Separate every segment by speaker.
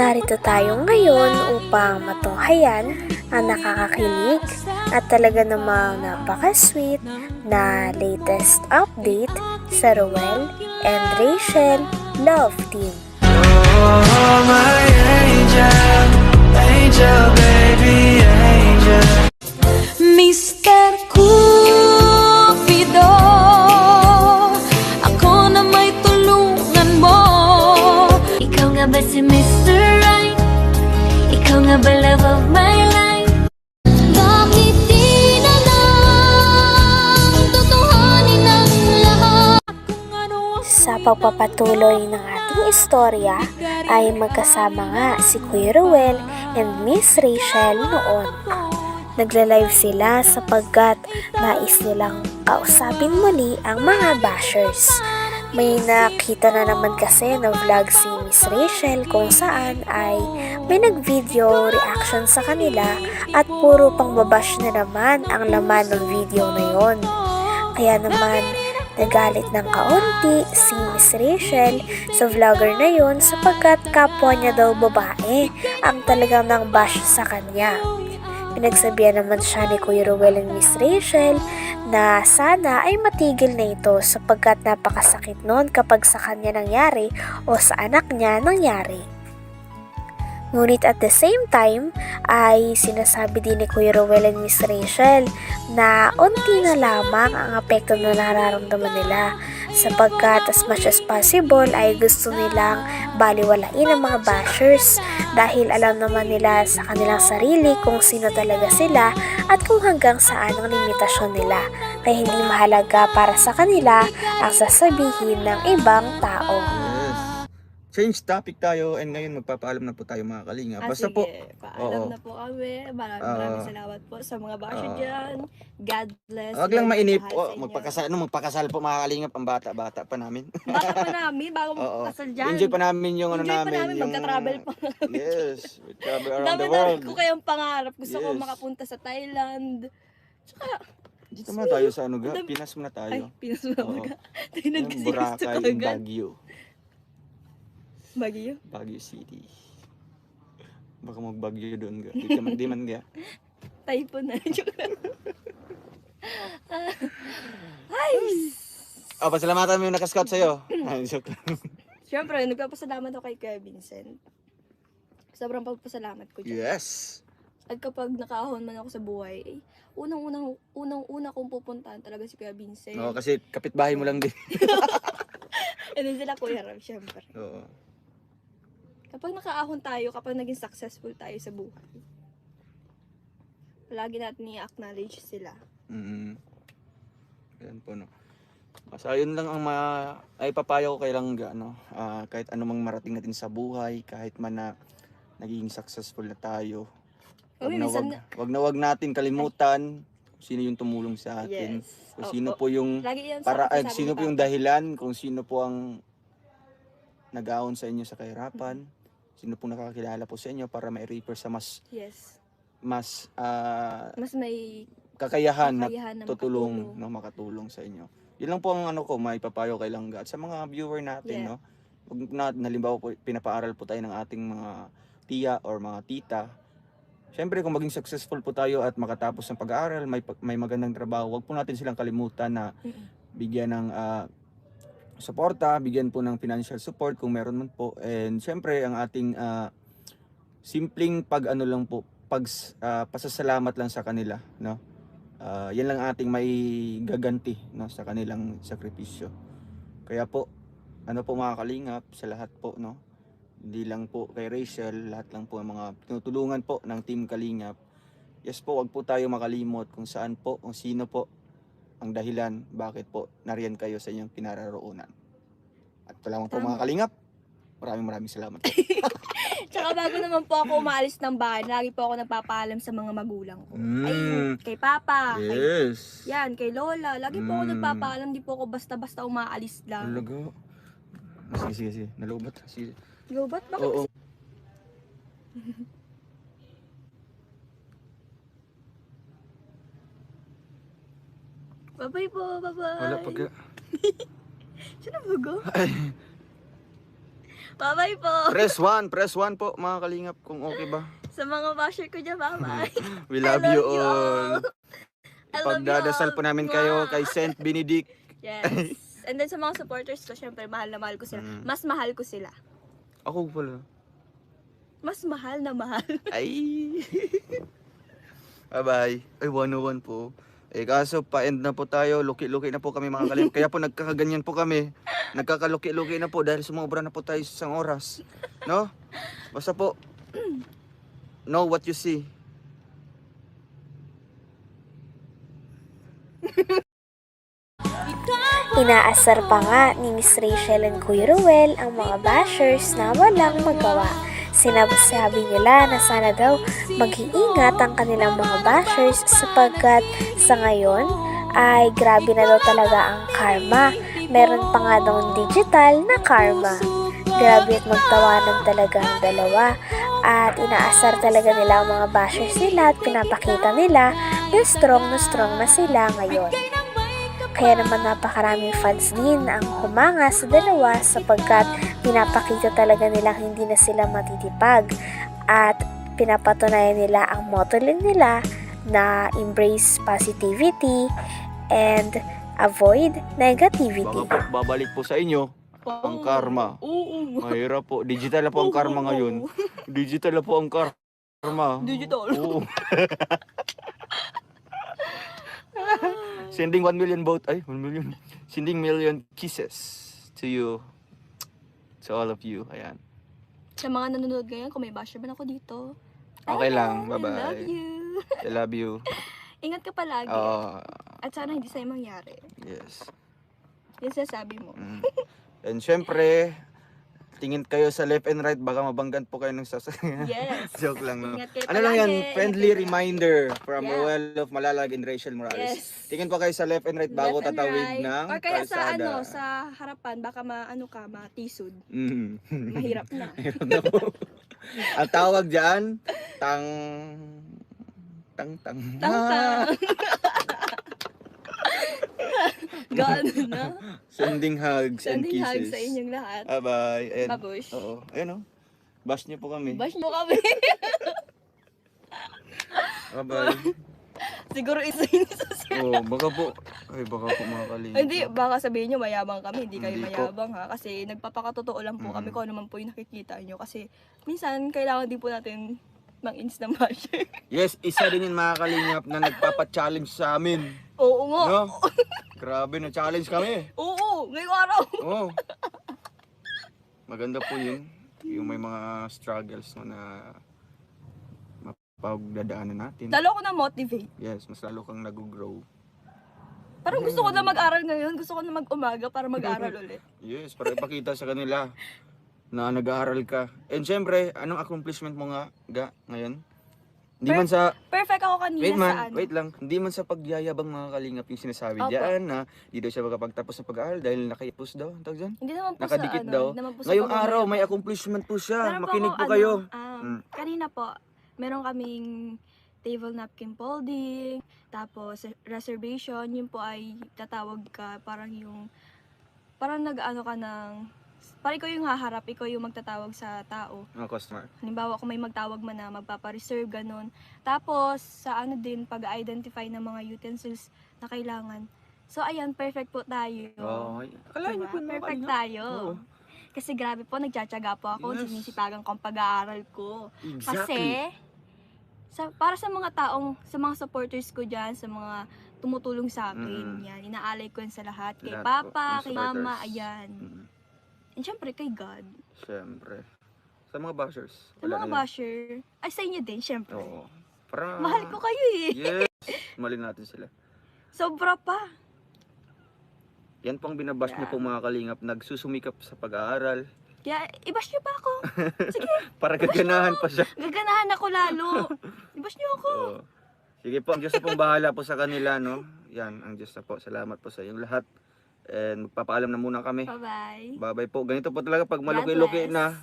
Speaker 1: Narito tayo ngayon upang matunghayan ang nakakakilig at talaga namang napaka-sweet na latest update sa Ruel and Rachel Love Team. Pagpapatuloy ng ating istorya ay magkasama nga si Kuya Ruel and Miss Rachel noon. Nagla-live sila sapagkat nais nilang kausapin muli ang mga bashers. May nakita na naman kasi na vlog si Miss Rachel kung saan ay may nag-video reaction sa kanila at puro pang babash na naman ang laman ng video na yon. Kaya naman, nagalit ng kaunti si Miss Rachel sa vlogger na yon sapagkat kapwa niya daw babae ang talagang nang bash sa kanya. Pinagsabihan naman siya ni Kuya Ruel and Miss Rachel na sana ay matigil na ito sapagkat napakasakit noon kapag sa kanya nangyari o sa anak niya nangyari. Ngunit at the same time ay sinasabi din ni Kuya Ruel and Miss Rachel na unti na lamang ang apekto na nararamdaman nila sapagkat as much as possible ay gusto nilang baliwalain ang mga bashers dahil alam naman nila sa kanilang sarili kung sino talaga sila at kung hanggang saan ang limitasyon nila kaya hindi mahalaga para sa kanila ang sasabihin ng ibang tao.
Speaker 2: Change topic tayo and ngayon magpapaalam na po tayo mga kalinga.
Speaker 3: Ah,
Speaker 2: Basta
Speaker 3: sige.
Speaker 2: po,
Speaker 3: Paalam
Speaker 2: Oo.
Speaker 3: na po kami. Maraming
Speaker 2: Oo.
Speaker 3: maraming salamat po sa mga basyo
Speaker 2: Oo.
Speaker 3: dyan. God bless.
Speaker 2: wag lang mainip
Speaker 3: mahal
Speaker 2: po.
Speaker 3: sa inyo.
Speaker 2: Magpakasal, ano, magpakasal po mga kalingap ang bata-bata pa namin.
Speaker 3: Baka pa namin, bago
Speaker 2: Oo.
Speaker 3: magpakasal dyan.
Speaker 2: Enjoy pa namin yung ano
Speaker 3: Enjoy pa
Speaker 2: namin.
Speaker 3: namin,
Speaker 2: yung...
Speaker 3: magka-travel pa.
Speaker 2: yes, we travel around
Speaker 3: Dami
Speaker 2: the
Speaker 3: na
Speaker 2: world.
Speaker 3: ko kayong pangarap. Gusto ko
Speaker 2: Yes.
Speaker 3: makapunta sa Thailand. Tsaka,
Speaker 2: Dito muna tayo sa ano ga,
Speaker 3: Dami-
Speaker 2: Pinas muna
Speaker 3: ay,
Speaker 2: tayo.
Speaker 3: Pinas mo
Speaker 2: Oo.
Speaker 3: ka. Thailand
Speaker 2: Yung
Speaker 3: kasi gusto ko
Speaker 2: Boracay, yung
Speaker 3: agad.
Speaker 2: Baguio.
Speaker 3: Baguio.
Speaker 2: Baguio City. Baka magbagyo doon ga. Di, ka man, di man ga.
Speaker 3: Typhoon na. Joke lang. Ay!
Speaker 2: Oh, pasalamatan mo yung nakascout sa'yo. Ay, joke lang.
Speaker 3: Siyempre, nagpapasalamat ako kay Kuya Vincent. Sobrang pagpasalamat ko dyan.
Speaker 2: Yes.
Speaker 3: At kapag nakahon man ako sa buhay, eh, unang-unang unang-una kong pupuntahan talaga si Kuya Vincent.
Speaker 2: Oo, kasi kapitbahay mo lang din.
Speaker 3: And then sila Kuya Ram, syempre.
Speaker 2: Oo.
Speaker 3: Kapag nakaahon tayo, kapag naging successful tayo sa buhay, palagi natin i-acknowledge sila.
Speaker 2: Mm. Yan po no. Basta yun lang ang ma ay papayo ko kay Langga no. Ah, kahit anumang marating natin sa buhay, kahit man na naging successful na tayo. Wag
Speaker 3: Uy,
Speaker 2: na
Speaker 3: minsan
Speaker 2: wag, wag na wag natin kalimutan kung sino yung tumulong sa atin.
Speaker 3: Yes.
Speaker 2: Kung
Speaker 3: Oo,
Speaker 2: sino
Speaker 3: oo.
Speaker 2: po yung para ay, sino po yung dahilan, kung sino po ang nag-aon sa inyo sa kahirapan, sino po nakakilala po sa inyo para ma-refer sa mas
Speaker 3: Yes.
Speaker 2: mas ah,
Speaker 3: Mas may
Speaker 2: kakayahan na
Speaker 3: kakayahan na
Speaker 2: tutulong
Speaker 3: makatulong.
Speaker 2: no makatulong sa inyo. Yun lang po ang ano ko may papayo kay Langga at sa mga viewer natin
Speaker 3: Yeah.
Speaker 2: no. Wag na halimbawa po pinapaaral po tayo ng ating mga tiya or mga tita. Siyempre kung maging successful po tayo at makatapos ng pag-aaral, may pag- may magandang trabaho, wag po natin silang kalimutan na
Speaker 3: Mm-mm.
Speaker 2: bigyan ng ah, suporta, bigyan po ng financial support kung meron man po. And siyempre ang ating ah, simpleng pag ano lang po, pag ah, pasasalamat lang sa kanila, no? Ah, yan lang ating may gaganti no sa kanilang sakripisyo. Kaya po ano po mga kalingap sa lahat po no. Hindi lang po kay Rachel, lahat lang po ang mga tinutulungan po ng Team Kalingap. Yes po, wag po tayo makalimot kung saan po, kung sino po ang dahilan bakit po nariyan kayo sa inyong kinararoonan. At salamat po
Speaker 3: Tama.
Speaker 2: mga kalingap. Maraming maraming salamat.
Speaker 3: Tsaka bago naman po ako umaalis ng bahay, lagi po ako nagpapaalam sa mga magulang ko. Ay,
Speaker 2: Mm.
Speaker 3: kay Papa, kay
Speaker 2: yes.
Speaker 3: Yan, kay Lola. Lagi po ako
Speaker 2: Mm.
Speaker 3: nagpapaalam, di po ako basta-basta umaalis lang.
Speaker 2: Talaga. Sige, sige, sige. Nalobat. Sige.
Speaker 3: Go, ba't bakit?
Speaker 2: Oo.
Speaker 3: Bye-bye po, bye-bye.
Speaker 2: Wala pag...
Speaker 3: Sino ba go?
Speaker 2: Ay.
Speaker 3: Bye-bye po.
Speaker 2: Press 1, press 1 po mga kalingap kung okay ba.
Speaker 3: Sa mga basher ko dyan, bye-bye.
Speaker 2: We love,
Speaker 3: I love you
Speaker 2: all.
Speaker 3: You
Speaker 2: Pagdadasal
Speaker 3: all.
Speaker 2: po namin kayo kay Saint Benedict.
Speaker 3: Yes. And then sa mga supporters ko, syempre, mahal na mahal ko sila.
Speaker 2: Mm.
Speaker 3: Mas mahal ko sila.
Speaker 2: Ako pala.
Speaker 3: Mas mahal na mahal.
Speaker 2: Ay. Bye-bye. Ay, 101 po. Eh, kaso pa-end na po tayo. Luki-luki na po kami mga kalim. Kaya po nagkakaganyan po kami. Nagkakaluki-luki na po dahil sumobra na po tayo sa isang oras. No? Basta po, know what you see.
Speaker 1: Inaasar pa nga ni Miss Rachel and Kuya Ruel ang mga bashers na walang magawa. Sinabi nila na sana daw mag-iingat ang kanilang mga bashers sapagkat sa ngayon ay grabe na daw talaga ang karma. Meron pa nga daw digital na karma. Grabe at magtawanan talaga ang dalawa at inaasar talaga nila ang mga bashers nila at pinapakita nila na strong na strong na sila ngayon. Kaya naman napakaraming fans din ang humanga sa dalawa sapagkat pinapakita talaga nilang hindi na sila matitipag at pinapatunayan nila ang motto nila na embrace positivity and avoid negativity.
Speaker 2: Baka po, babalik po sa inyo ang karma.
Speaker 3: Oo.
Speaker 2: Mahirap po. Digital na po ang karma ngayon. Digital na po ang karma.
Speaker 3: Digital.
Speaker 2: Oo. Sending 1 million vote. Ay, 1 million. Sending million kisses to you. To all of you. Ayan.
Speaker 3: Sa mga nanonood ngayon, kung may basher man ako dito.
Speaker 2: Okay
Speaker 3: I
Speaker 2: lang. Bye-bye.
Speaker 3: I love you.
Speaker 2: I love you.
Speaker 3: Ingat ka palagi.
Speaker 2: Oo.
Speaker 3: At sana hindi sa'yo mangyari.
Speaker 2: yes.
Speaker 3: Yung sasabi mo.
Speaker 2: Mm. And syempre, tingin kayo sa left and right. Baka mabanggan po kayo ng sasakyan.
Speaker 3: Yes.
Speaker 2: Joke lang. No? Ano lang yan? Friendly reminder from
Speaker 3: Yeah.
Speaker 2: Roel of Malalag and Rachel Morales.
Speaker 3: Yes.
Speaker 2: Tingin pa kayo sa left and right bago
Speaker 3: Left
Speaker 2: tatawid
Speaker 3: right.
Speaker 2: ng
Speaker 3: Or kaya sa
Speaker 2: kalsada.
Speaker 3: ano, sa harapan, baka maano ka, matisod.
Speaker 2: Mm.
Speaker 3: Mahirap na.
Speaker 2: Meron na po. Ang tawag dyan, tang... Tang tang.
Speaker 3: Tang-tang. Gano na.
Speaker 2: Sending hugs and
Speaker 3: Sending
Speaker 2: kisses.
Speaker 3: hugs sa inyong lahat.
Speaker 2: Bye-bye. Ayan.
Speaker 3: Babush.
Speaker 2: Oo. Ayan o. Bash niyo po kami.
Speaker 3: Bash mo kami.
Speaker 2: Bye-bye.
Speaker 3: Siguro isa yun sa...
Speaker 2: oh, baka po. Ay, baka po mga kalinga.
Speaker 3: Hindi, baka sabihin nyo mayabang kami. Hindi kayo
Speaker 2: Hindi po.
Speaker 3: mayabang ha. Kasi nagpapakatotoo lang po kami
Speaker 2: Mm.
Speaker 3: kung ano man po yung nakikita nyo. Kasi minsan, kailangan din po natin mang instant basher.
Speaker 2: Yes, isa din yung mga kalingap na nagpapa-challenge sa amin.
Speaker 3: Oo nga.
Speaker 2: No? Grabe na challenge kami.
Speaker 3: Oo, ngayong araw.
Speaker 2: Oo. Maganda po yun. Yung may mga struggles mo na mapagdadaanan natin.
Speaker 3: Lalo ko na motivate.
Speaker 2: Yes, mas lalo kang nag-grow.
Speaker 3: Parang gusto ko na mag-aral ngayon. Gusto ko na mag-umaga para mag-aral ulit.
Speaker 2: Yes, para ipakita sa kanila na nag-aaral ka. And syempre, anong accomplishment mo nga, ga, ngayon? Hindi man sa,
Speaker 3: Perfect ako kanina
Speaker 2: wait
Speaker 3: sa
Speaker 2: man,
Speaker 3: ano.
Speaker 2: wait lang, hindi man sa pagyayabang mga kalingap yung sinasabi
Speaker 3: Opo.
Speaker 2: diyan na di daw siya makapagtapos ng pag-aaral dahil nakaipos daw, ang tawag dyan?
Speaker 3: Hindi naman po
Speaker 2: Nakadikit
Speaker 3: sa ano.
Speaker 2: daw.
Speaker 3: hindi naman po sa
Speaker 2: Ngayong
Speaker 3: pag-umaga.
Speaker 2: araw, may accomplishment po siya.
Speaker 3: Meron
Speaker 2: Makinig po
Speaker 3: ano,
Speaker 2: kayo.
Speaker 3: um,
Speaker 2: Mm.
Speaker 3: Kanina po, meron kaming table napkin folding, tapos reservation, yun po ay tatawag ka, parang yung, parang nag-ano ka ng, parang ikaw yung haharap, ikaw yung magtatawag sa tao.
Speaker 2: Mga customer.
Speaker 3: Halimbawa, kung may magtawag man na magpapareserve, ganun. Tapos, sa ano din, pag-identify ng mga utensils na kailangan. So, ayan, perfect po tayo.
Speaker 2: Oh, akala niyo
Speaker 3: Diba?
Speaker 2: po mga
Speaker 3: Perfect
Speaker 2: kalingap.
Speaker 3: tayo.
Speaker 2: Oo.
Speaker 3: Kasi grabe po, nagtsatsaga po ako,
Speaker 2: Yes.
Speaker 3: sinisipagan ko ang pag-aaral ko.
Speaker 2: Exactly.
Speaker 3: Kasi, sa, para sa mga taong, sa mga supporters ko dyan, sa mga tumutulong sa akin,
Speaker 2: Mm.
Speaker 3: yan, inaalay ko yan sa lahat. Kay
Speaker 2: Lahat
Speaker 3: Papa, kay Mama, ayan.
Speaker 2: Mm,
Speaker 3: And syempre, kay God.
Speaker 2: Siyempre. Sa mga bashers.
Speaker 3: Sa mga
Speaker 2: na
Speaker 3: basher, ay sa inyo din, syempre.
Speaker 2: Oo. Para...
Speaker 3: Mahal ko kayo eh.
Speaker 2: Yes. Mali natin sila.
Speaker 3: Sobra pa.
Speaker 2: Yan pang binabash niyo po mga kalingap. Nagsusumikap sa pag-aaral.
Speaker 3: Kaya, ibash niyo pa ako. Sige,
Speaker 2: Para gaganahan pa siya.
Speaker 3: gaganahan ako lalo. Ibash niyo ako.
Speaker 2: Oo. Sige po, ang Diyos na pong bahala po sa kanila, no? Yan, ang Diyos na po. Salamat po sa inyong lahat. And magpapaalam na muna kami.
Speaker 3: Bye-bye.
Speaker 2: Bye-bye po. Ganito po talaga pag maluki-luki na.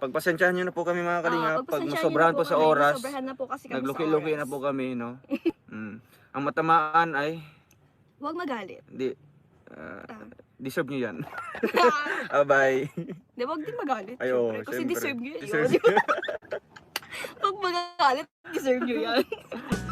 Speaker 2: Pagpasensyahan nyo na po kami mga kalingap.
Speaker 3: Ah,
Speaker 2: pag nasobrahan
Speaker 3: na
Speaker 2: po sa
Speaker 3: kami.
Speaker 2: oras.
Speaker 3: Nasobrahan na po kasi kami
Speaker 2: Nagluki-luki na po kami, no? mm. Ang matamaan ay,
Speaker 3: Huwag magalit.
Speaker 2: hindi, ah,
Speaker 3: Ah.
Speaker 2: deserve nyo yan. Bye-bye.
Speaker 3: Di ba, di magalit.
Speaker 2: Ay, oo,
Speaker 3: syempre. Kasi
Speaker 2: syempre.
Speaker 3: deserve nyo yun.
Speaker 2: Deserve-?
Speaker 3: Pag magalit, deserve nyo yan.